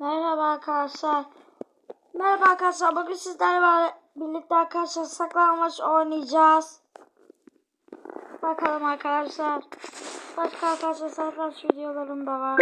Merhaba arkadaşlar. Merhaba arkadaşlar. Bugün sizlerle birlikte arkadaşlar saklanmaç oynayacağız. Bakalım arkadaşlar. Başka arkadaşlar saklanmaç videolarım da var.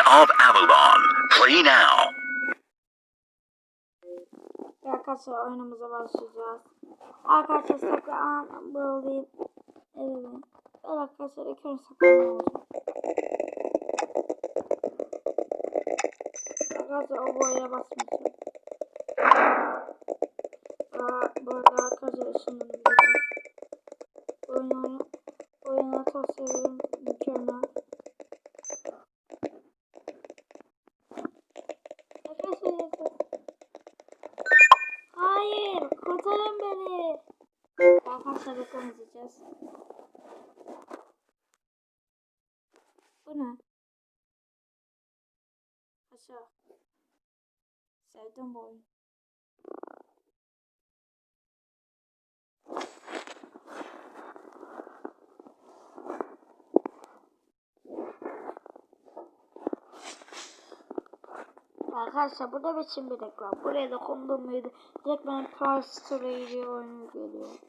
Of Avalon. Play now. Arkadaşlar oyunumuza başlayacağız. Arkadaşlar saklanmalıyım. Evet. Ben arkadaşlar ilk önce saklanmalıyım. Arkadaşlar o boyaya basmayacağım. Aa, bu arada arkadaşlar ışınlanabiliyoruz. Arkadaşlar reklam izleyeceğiz. Bu ne? Aşağı. Sevdim bu oyunu. Arkadaşlar bu da biçim bir reklam. Buraya da kondum muydu? Direkt benim Power Story oyunu geliyor.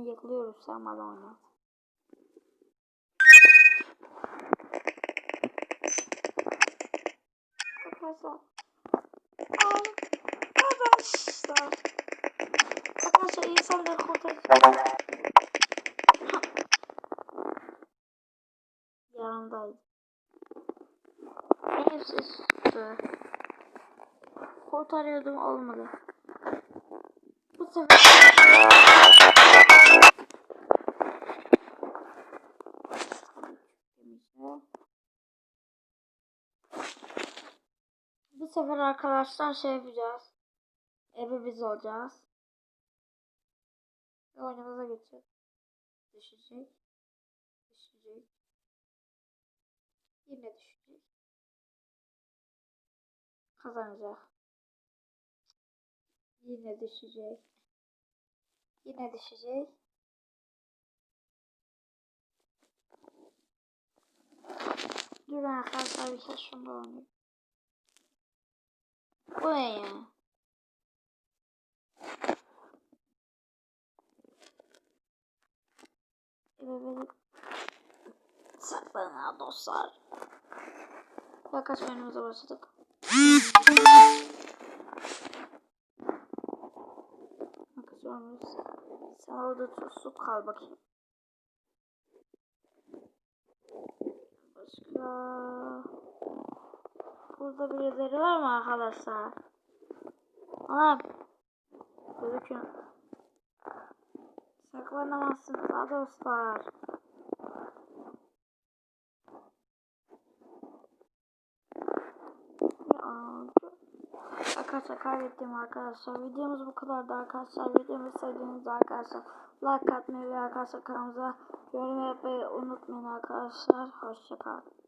Ben yıkılıyorum sen bana oynat. Arkadaşlar. Arkadaşlar. Arkadaşlar insanları kurtaracağım. Yanımdaydı. Hepsi üstü. Kurtarıyordum olmadı. Bu sefer... sefer arkadaşlar şey yapacağız. Ebe biz olacağız. Ve oyunumuza geçeceğiz. Düşecek. Düşecek. Yine düşecek. Kazanacak. Yine düşecek. Yine düşecek. Dur arkadaşlar bir şey şunu oynayayım. Bu ne ya? Evet, saklanın dostlar. Yaklaşık oyunumuza başladık. Bakıyoruz. Sen orada tutup kal bakayım. Başka... Burada birileri var mı arkadaşlar? Anam. Gözüküyor. Saklanamazsınız ha dostlar. Arkadaşlar kaybettim arkadaşlar. Videomuz bu kadardı arkadaşlar. Videomu sevdiğiniz arkadaşlar like atmayı ve arkadaşlar kanalımıza yorum yapmayı unutmayın arkadaşlar. Hoşçakalın.